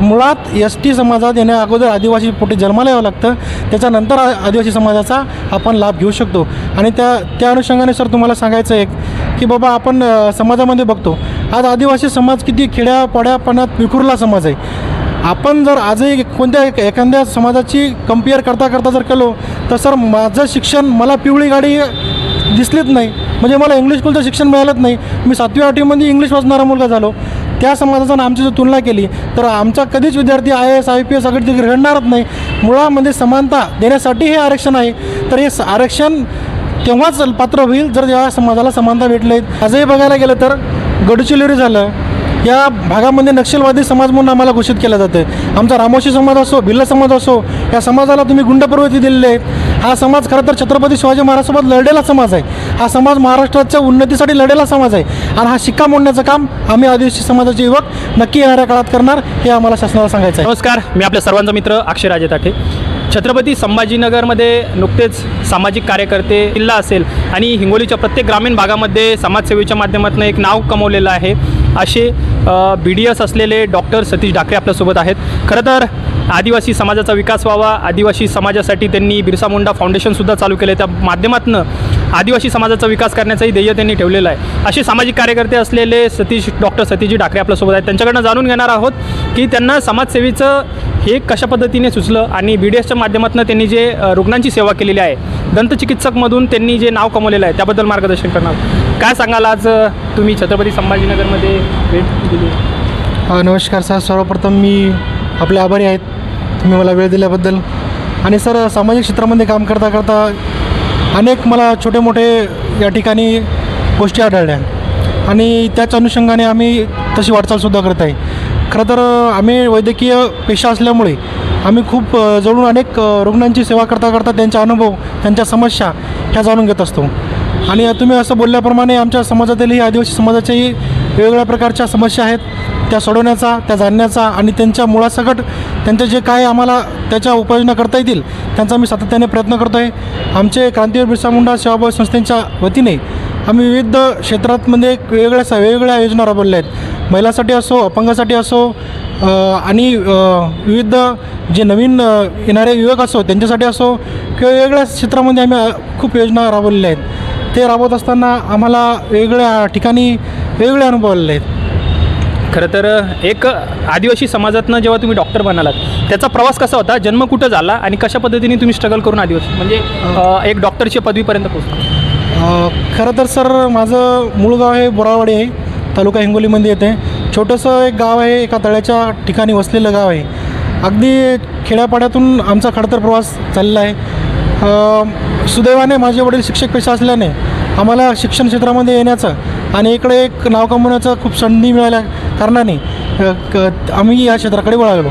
मुळात S T समाजात येण्या अगोदर आदिवासी पोटी जन्माला यावं लागतं. त्याच्यानंतर आदिवासी समाजाचा आपण लाभ घेऊ शकतो. आणि त्या त्या अनुषंगाने सर तुम्हाला सांगायचं एक की बाबा आपण समाजामध्ये बघतो. आज आदिवासी समाज किती खेड्यापाड्यापणात विखुरला समाज आहे. आपण जर आजही कोणत्या एखाद्या समाजाची कंपेअर करता करता जर केलो तर सर माझं शिक्षण मला पिवळी गाडी दिसलीच नाही. म्हणजे मला इंग्लिश स्कूलचं शिक्षण मिळालंच नाही. मी सातवी आठवीमध्ये इंग्लिश वाचणारा मुलगा झालो. त्या समाजाचा आमची जर तुलना केली तर आमचा कधीच विद्यार्थी I S I P S सगळं घडणारच नाही. मुळामध्ये समानता देण्यासाठी हे आरक्षण आहे. तर हे आरक्षण तेव्हाच पात्र होईल जर या समाजाला समानता भेटले. आजही बघायला गेलं तर गडचिरोली झालं. या भागामध्ये नक्षलवादी समाज म्हणून आम्हाला घोषित केलं जातं आमचा रामोशी समाज असो भिल्ल समाज असो या समाजाला तुम्ही गुंड प्रवृत्ती दिलेली आहे हा समाज खरं तर छत्रपती शिवाजी महाराजसोबत लढलेला समाज आहे. हा समाज महाराष्ट्राच्या उन्नतीसाठी लढलेला समाज आहे. आणि हा शिक्का मोडण्याचं काम आम्ही आदिवासी समाजाचे युवक नक्की येणाऱ्या काळात करणार हे आम्हाला शासनाला सांगायचं आहे नमस्कार मी आपल्या सर्वांचा मित्र अक्षय राजे ताठे. छत्रपती संभाजीनगरमध्ये नुकतेच सामाजिक कार्यकर्ते जिल्हा असेल आणि हिंगोलीच्या प्रत्येक ग्रामीण भागामध्ये समाजसेवेच्या माध्यमातून एक नाव कमवलेलं आहे. असे बी डी एस असलेले डॉक्टर सतीश ढाकरे आपल्यासोबत आहेत. खरं तर आदिवासी समाजाचा विकास व्हावा आदिवासी समाजासाठी त्यांनी बिरसा मुंडा फाउंडेशनसुद्धा चालू केलं त्या माध्यमातून आदिवासी समाजाचा विकास करण्याचंही ध्येय त्यांनी ठेवलेलं आहे. असे सामाजिक कार्यकर्ते असलेले सतीश डॉक्टर सतीशजी ठाकरे आपल्यासोबत आहेत. त्यांच्याकडनं जाणून घेणार आहोत की त्यांना समाजसेवेचं हे कशा पद्धतीने सुचलं आणि बी डी एसच्या माध्यमातून त्यांनी जे रुग्णांची सेवा केलेली आहे दंतचिकित्सकमधून त्यांनी जे नाव कमवलेलं आहे त्याबद्दल मार्गदर्शन करणार काय सांगाल आज तुम्ही छत्रपती संभाजीनगरमध्ये भेट दिली? नमस्कार सर. सर्वप्रथम मी आपले आभारी आहेत. तुम्ही मला वेळ दिल्याबद्दल. आणि सर सामाजिक क्षेत्रामध्ये काम करता करता अनेक मला छोटे मोठे या ठिकाणी गोष्टी आढळल्या. आणि त्याच अनुषंगाने आम्ही तशी वाटचालसुद्धा करत आहे. खरं तर आम्ही वैद्यकीय पेशा असल्यामुळे आम्ही खूप जवळून अनेक रुग्णांची सेवा करता करता त्यांचा अनुभव त्यांच्या समस्या ह्या जाणून घेत असतो. आणि तुम्ही असं बोलल्याप्रमाणे आमच्या समाजातीलही आदिवासी समाजाच्याही वेगवेगळ्या प्रकारच्या समस्या आहेत. त्या सोडवण्याचा त्या जाणण्याचा आणि त्यांच्या मुळासकट त्यांचे जे काय आम्हाला त्याच्या उपाययोजना करता येतील त्यांचा मी सातत्याने प्रयत्न करतो आहे आमचे क्रांतीवीर बिरसा मुंडा सेवाभावी संस्थेच्या वतीने आम्ही विविध क्षेत्रातमध्ये एक वेगवेगळ्या वेगवेगळ्या योजना राबवल्या आहेत. महिलासाठी असो अपंगासाठी असो आणि विविध जे नवीन येणारे युवक असो त्यांच्यासाठी असो किंवा वेगवेगळ्या क्षेत्रामध्ये आम्ही खूप योजना राबवलेल्या आहेत. ते राबवत असताना आम्हाला वेगवेगळ्या ठिकाणी वेगवेगळे अनुभव आलेले आहेत. खरं तर एक आदिवासी समाजातनं जेव्हा तुम्ही डॉक्टर बनालात त्याचा प्रवास कसा होता? जन्म कुठं झाला आणि कशा पद्धतीने तुम्ही स्ट्रगल करून आदिवासी म्हणजे एक डॉक्टरच्या पदवीपर्यंत पोहोचला? खरं तर सर माझं मूळ गाव आहे बोरावाडी आहे तालुका हिंगोलीमध्ये येते. छोटंसं एक गाव आहे एका तळ्याच्या ठिकाणी वसलेलं गाव आहे. अगदी खेड्यापाड्यातून आमचा खडतर प्रवास चाललेला आहे. सुदैवाने माझे वडील शिक्षक पेशा असल्याने आम्हाला शिक्षण क्षेत्रामध्ये येण्याचं आणि इकडे एक नाव कमवण्याचं खूप संधी मिळाल्या. कारणाने क- आम्ही या क्षेत्राकडे वळालो.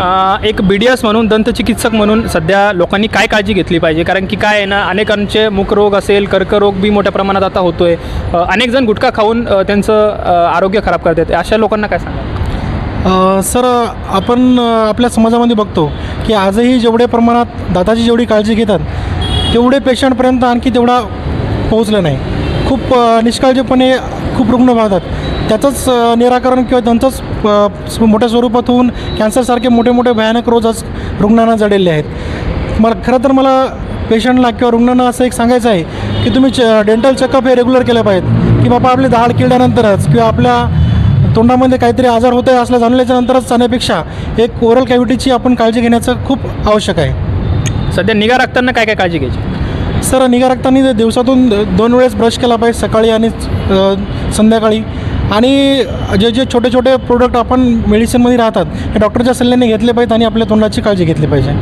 अ, एक बी डी एस म्हणून दंतचिकित्सक म्हणून सध्या लोकांनी काय काळजी घेतली पाहिजे? कारण की काय आहे ना अनेकांचे मुखरोग असेल कर्करोग बी मोठ्या प्रमाणात आता होतो आहे अनेक जण गुटखा खाऊन अ, त्यांचं अ, आरोग्य खराब करतात. अशा लोकांना काय सांगा अ, सर आपण अ, आपल्या समाजामध्ये बघतो की आजही जेवढे प्रमाणात दाताची जेवढी काळजी घेतात तेवढे पेशंटपर्यंत आणखी तेवढा पोहोचलं नाही. खूप अ, निष्काळजीपणे खूप रुग्ण पाहतात त्याचंच निराकरण किंवा त्यांचंच मोठ्या स्वरूपात होऊन कॅन्सरसारखे मोठे मोठे भयानक रोज आज रुग्णांना जडलेले आहेत. मला खरं तर मला पेशंटला किंवा रुग्णांना असं एक सांगायचं आहे की तुम्ही च डेंटल चेकअप हे रेग्युलर केलं पाहिजेत. की बाबा आपली दाढ किडल्यानंतरच किंवा आपल्या तोंडामध्ये काहीतरी आजार होत आहे असलं जाणल्याच्या नंतरच जाण्यापेक्षा एक ओरल कॅव्हिटीची आपण काळजी घेण्याचं खूप आवश्यक आहे. सध्या निगा राखताना काय काय काळजी घ्यायची? सर निगा राखताना दिवसातून दोन वेळेस ब्रश केला पाहिजे सकाळी आणि संध्याकाळी. आणि जे जे छोटे छोटे प्रोडक्ट आपण मेडिसिनमध्ये राहतात हे डॉक्टरच्या सल्ल्याने घेतले पाहिजेत आणि आपल्या तोंडाची काळजी घेतली पाहिजे.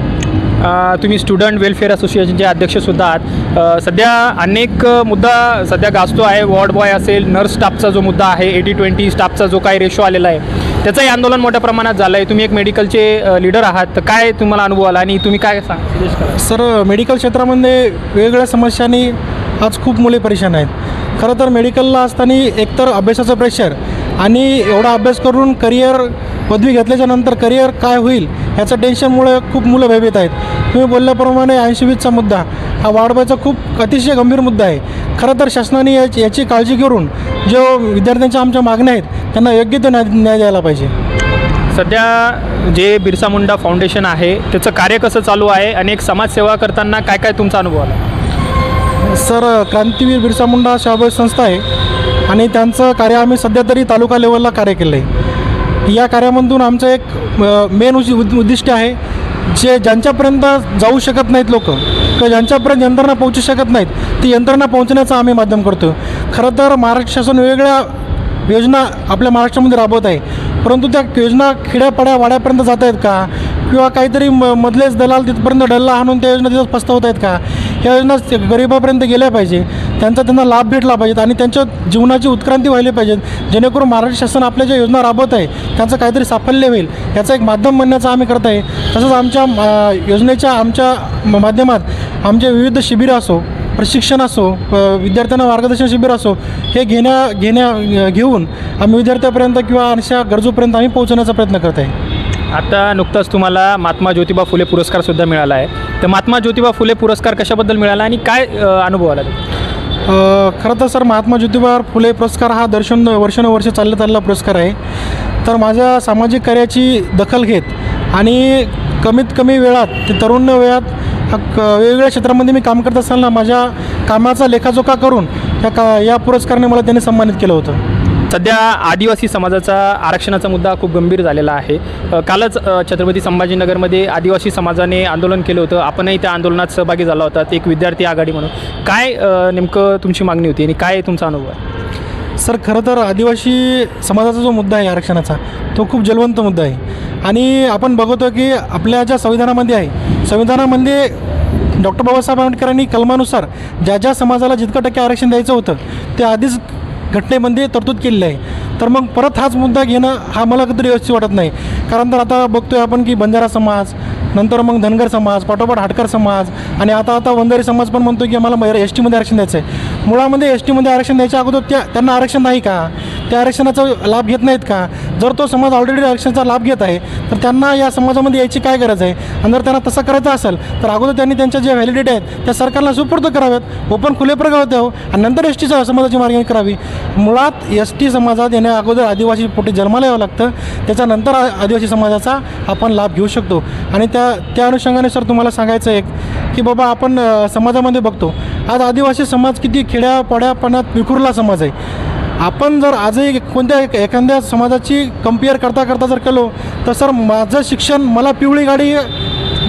तुम्ही स्टुडंट वेलफेअर असोसिएशनचे अध्यक्षसुद्धा आहात. सध्या अनेक मुद्दा सध्या गाजतो आहे. वॉर्ड बॉय असेल नर्स स्टाफचा जो मुद्दा आहे एटी ट्वेंटी स्टाफचा जो काही रेशो आलेला आहे त्याचंही आंदोलन मोठ्या प्रमाणात झालं आहे तुम्ही एक मेडिकलचे लीडर आहात. तर काय तुम्हाला अनुभव आला आणि तुम्ही काय सांग? सर मेडिकल क्षेत्रामध्ये वेगवेगळ्या समस्यांनी आज खूप मुले परेशान आहेत. खरं तर मेडिकलला असताना एकतर अभ्यासाचं प्रेशर आणि एवढा अभ्यास करून करिअर पदवी घेतल्याच्या नंतर करिअर काय होईल ह्याचं टेन्शनमुळे खूप मुलं भयभीत आहेत. तुम्ही बोलल्याप्रमाणे ऐंशी वीसचा मुद्दा हा वाढवायचा खूप अतिशय गंभीर मुद्दा आहे. खरं तर शासनाने याची याची काळजी करून जो विद्यार्थ्यांच्या आमच्या मागण्या आहेत त्यांना योग्य तो न्याय न्याय द्यायला पाहिजे. सध्या जे बिरसा मुंडा फाउंडेशन आहे त्याचं कार्य कसं चालू आहे आणि एक समाजसेवा करताना काय काय तुमचा अनुभव आला? सर क्रांतीवीर बिरसा मुंडा सेवाभावी संस्था आहे आणि त्यांचं कार्य आम्ही सध्या तरी तालुका लेवलला कार्य केलं आहे या कार्यामधून आमचं एक मेन उद्द उद्दिष्ट आहे जे ज्यांच्यापर्यंत जाऊ शकत नाहीत लोक किंवा ज्यांच्यापर्यंत यंत्रणा पोहोचू शकत नाहीत ती यंत्रणा पोहोचण्याचं आम्ही माध्यम करतो खरं तर महाराष्ट्र शासन वेगवेगळ्या योजना आपल्या महाराष्ट्रामध्ये राबवत आहे. परंतु त्या योजना खेड्यापाड्या वाड्यापर्यंत जात आहेत का? किंवा काहीतरी म मधलेच दलाल तिथपर्यंत डल्ला आणून त्या योजना तिथं फसवत आहेत का? ह्या योजना ते गरिबापर्यंत गेल्या पाहिजे. त्यांचा त्यांना लाभ भेटला पाहिजेत आणि त्यांच्या जीवनाची उत्क्रांती व्हायला पाहिजेत जेणेकरून महाराष्ट्र शासन आपल्या ज्या योजना राबवत आहे त्यांचं काहीतरी साफल्य होईल. याचं एक माध्यम बनण्याचं आम्ही करत आहे तसंच आमच्या योजनेच्या आमच्या माध्यमात आमचे विविध शिबिरं असो प्रशिक्षण असो विद्यार्थ्यांना मार्गदर्शन शिबिर असो हे घेण्या घेण्या घेऊन आम्ही विद्यार्थ्यापर्यंत किंवा अशा गरजूपर्यंत आम्ही पोहोचण्याचा प्रयत्न करत आहे आता नुकताच तुम्हाला महात्मा ज्योतिबा फुले पुरस्कारसुद्धा मिळाला आहे. तर महात्मा ज्योतिबा फुले पुरस्कार कशाबद्दल मिळाला आणि काय अनुभव आला खरं तर सर महात्मा ज्योतिबा फुले पुरस्कार हा दर्शन वर्षानुवर्ष चालला चाललेला पुरस्कार आहे. तर माझ्या सामाजिक कार्याची दखल घेत आणि कमीत कमी वेळात ते तरुण वेळात हा क वेगवेगळ्या क्षेत्रामध्ये मी काम करत असताना माझ्या कामाचा लेखाजोखा करून या का या पुरस्काराने मला त्यांनी सन्मानित केलं होतं. सध्या आदिवासी समाजाचा आरक्षणाचा मुद्दा खूप गंभीर झालेला आहे. कालच छत्रपती संभाजीनगरमध्ये आदिवासी समाजाने आंदोलन केलं होतं. आपणही त्या आंदोलनात सहभागी झाला होता. एक विद्यार्थी आघाडी म्हणून. काय नेमकं तुमची मागणी होती आणि काय तुमचा अनुभव आहे? सर खरं तर आदिवासी समाजाचा जो मुद्दा आहे आरक्षणाचा तो खूप जलवंत मुद्दा आहे. आणि आपण बघतो की आपल्या ज्या संविधानामध्ये आहे संविधानामध्ये डॉक्टर बाबासाहेब आंबेडकरांनी कलमानुसार ज्या ज्या समाजाला जितकं टक्के आरक्षण द्यायचं होतं ते आधीच घटनेमध्ये तरतूद केलेली आहे. तर मग परत हाच मुद्दा घेणं हा मला कधी व्यवस्थित वाटत नाही. कारण तर आता बघतोय आपण की बंजारा समाज नंतर मग धनगर समाज पाठोपाठ हाटकर समाज आणि आता आता वंजारी समाज पण म्हणतो की आम्हाला एस टीमध्ये आरक्षण द्यायचं आहे मुळामध्ये एस टीमध्ये आरक्षण द्यायच्या अगोदर त्या त्यांना आरक्षण नाही का? त्या आरक्षणाचा लाभ घेत नाहीत का? जर तो समाज ऑलरेडी आरक्षणाचा लाभ घेत आहे तर त्यांना या समाजामध्ये यायची काय गरज आहे? आणि जर त्यांना तसं करायचं असेल तर अगोदर त्यांनी त्यांच्या ज्या व्हॅलिडिटी आहेत त्या सरकारला सुपूर्द कराव्यात. ओपन खुले प्रगाव द्यावं हो. आणि नंतर एस टीच्या समाजाची मार्गणी करावी. मुळात एस टी समाजात येण्या अगोदर आदिवासी पोटी जन्माला यावं लागतं. त्याच्यानंतर आ- आदिवासी समाजाचा आपण लाभ घेऊ शकतो. आणि त्या त्या अनुषंगाने सर तुम्हाला सांगायचं एक की बाबा आपण समाजामध्ये बघतो. आज आदिवासी समाज किती खेड्यापाड्यापणात विखुरला समाज आहे. आपण जर आजही कोणत्या एखाद्या समाजाची कंपेअर करता करता जर केलो तर सर माझं शिक्षण मला पिवळी गाडी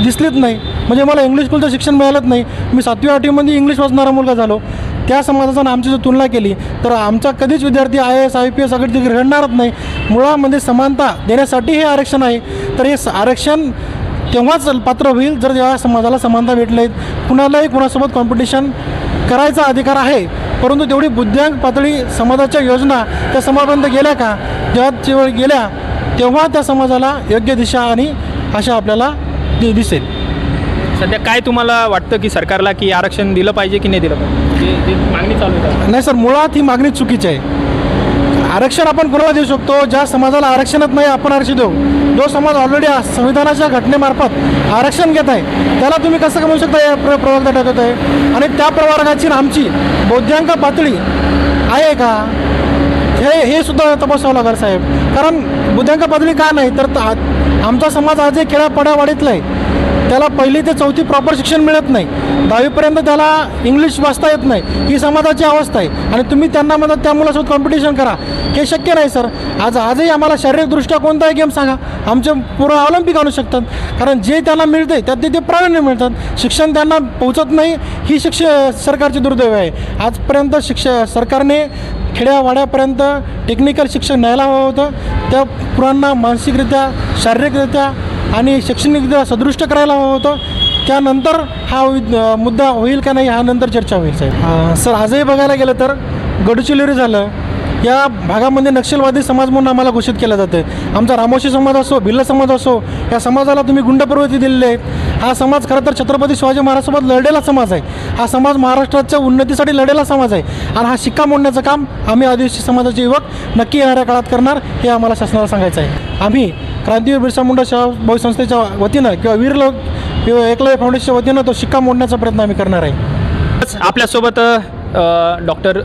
दिसलीच नाही. म्हणजे मला इंग्लिश स्कूलचं शिक्षण मिळालंच नाही. मी सातवी आठवीमध्ये इंग्लिश वाचणारा मुलगा झालो. त्या समाजाचा आमची जर तुलना केली तर आमचा कधीच विद्यार्थी I S I P S सगळी घडणारच नाही. मुळामध्ये समानता देण्यासाठी हे आरक्षण आहे. तर हे स- आरक्षण तेव्हाच पात्र होईल जर या समाजाला समानता भेटले. कुणालाही कुणासोबत कॉम्पिटिशन करायचा अधिकार आहे. परंतु तेवढी बुद्ध्यांक पातळी समाजाच्या योजना त्या समाजापर्यंत गेल्या का? जेव्हा जेव्हा गेल्या तेव्हा त्या समाजाला योग्य दिशा आणि आशा आपल्याला दि दिसेल. सध्या काय तुम्हाला वाटतं की सरकारला की आरक्षण दिलं पाहिजे की नाही दिलं पाहिजे? जे- जे मागणी चालू आहे नाही सर मुळात ही मागणी चुकीची आहे. आरक्षण आपण कोणाला देऊ शकतो? ज्या समाजाला आरक्षणच नाही आपण आरक्षण देऊ जो समाज ऑलरेडी संविधानाच्या घटनेमार्फत आरक्षण घेत आहे त्याला तुम्ही कसं म्हणू शकता या प्र प्रवर्गात टाकत आहे? आणि त्या प्रवर्गाची आमची बौद्धांक पातळी आहे का? हे हे सुद्धा तपासावं लागेल साहेब. कारण बुद्धांक पातळी का नाही? तर आ- आमचा समाज आजही वाढीतला आहे. त्याला पहिली ते चौथी प्रॉपर शिक्षण मिळत नाही. दहावीपर्यंत त्याला इंग्लिश वाचता येत नाही. ही समाजाची अवस्था आहे. आणि तुम्ही त्यांना म्हणतात त्या मुलासोबत कॉम्पिटिशन करा. हे शक्य नाही सर. आज आजही आम्हाला शारीरिकदृष्ट्या कोणताही गेम सांगा. आमचे पूर्ण ऑलिम्पिक आणू शकतात. कारण जे त्यांना मिळते त्यात ते ते प्रावीण्य मिळतात. शिक्षण त्यांना पोहोचत नाही ही शिक्ष सरकारची दुर्दैव आहे. आजपर्यंत शिक्ष सरकारने खेड्यावाड्यापर्यंत टेक्निकल शिक्षण न्यायला हवं होतं. त्या पुरांना मानसिकरित्या शारीरिकरित्या आणि शैक्षणिक सदृष्ट करायला हवं होतं. त्यानंतर हा मुद्दा होईल का नाही हा नंतर चर्चा होईल साहेब. सर आजही बघायला गेलं तर गडचिरोली झालं. या भागामध्ये नक्षलवादी समाज म्हणून आम्हाला घोषित केलं जातं. आमचा रामोशी समाज असो भिल्ल समाज असो या समाजाला तुम्ही गुंडप्रवृत्ती दिलेली आहे. हा समाज खरं तर छत्रपती शिवाजी महाराजसोबत लढलेला समाज आहे. हा समाज महाराष्ट्राच्या उन्नतीसाठी लढलेला समाज आहे. आणि हा शिक्का मोडण्याचं काम आम्ही आदिवासी समाजाचे युवक नक्की येणाऱ्या काळात करणार हे आम्हाला शासनाला सांगायचं आहे. आम्ही क्रांतीवीर बिरसा मुंडा सेवा संस्थेच्या वतीनं किंवा वीरल किंवा एकलव्य फाउंडेशनच्या वतीनं तो शिक्का मोडण्याचा प्रयत्न आम्ही करणार आहे. आपल्यासोबत डॉक्टर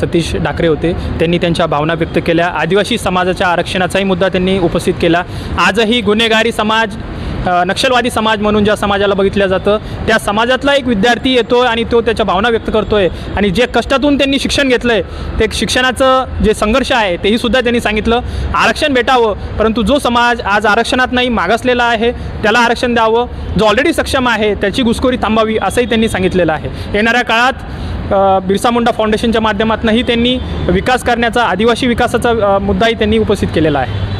सतीश डाकरे होते. त्यांनी त्यांच्या भावना व्यक्त केल्या. आदिवासी समाजाच्या आरक्षणाचाही मुद्दा त्यांनी उपस्थित केला. आजही गुन्हेगारी समाज नक्षलवादी समाज म्हणून ज्या समाजाला बघितलं जातं त्या समाजातला एक विद्यार्थी येतो आणि तो त्याच्या भावना व्यक्त करतो आहे आणि जे कष्टातून त्यांनी शिक्षण घेतलं आहे ते शिक्षणाचं जे संघर्ष आहे तेही सुद्धा त्यांनी सांगितलं. आरक्षण भेटावं परंतु जो समाज आज आरक्षणात नाही मागासलेला आहे त्याला आरक्षण द्यावं. जो ऑलरेडी सक्षम आहे त्याची घुसखोरी थांबावी असंही त्यांनी सांगितलेलं आहे. येणाऱ्या काळात बिरसा मुंडा फाउंडेशनच्या माध्यमातूनही त्यांनी विकास करण्याचा आदिवासी विकासाचा मुद्दाही त्यांनी उपस्थित केलेला आहे.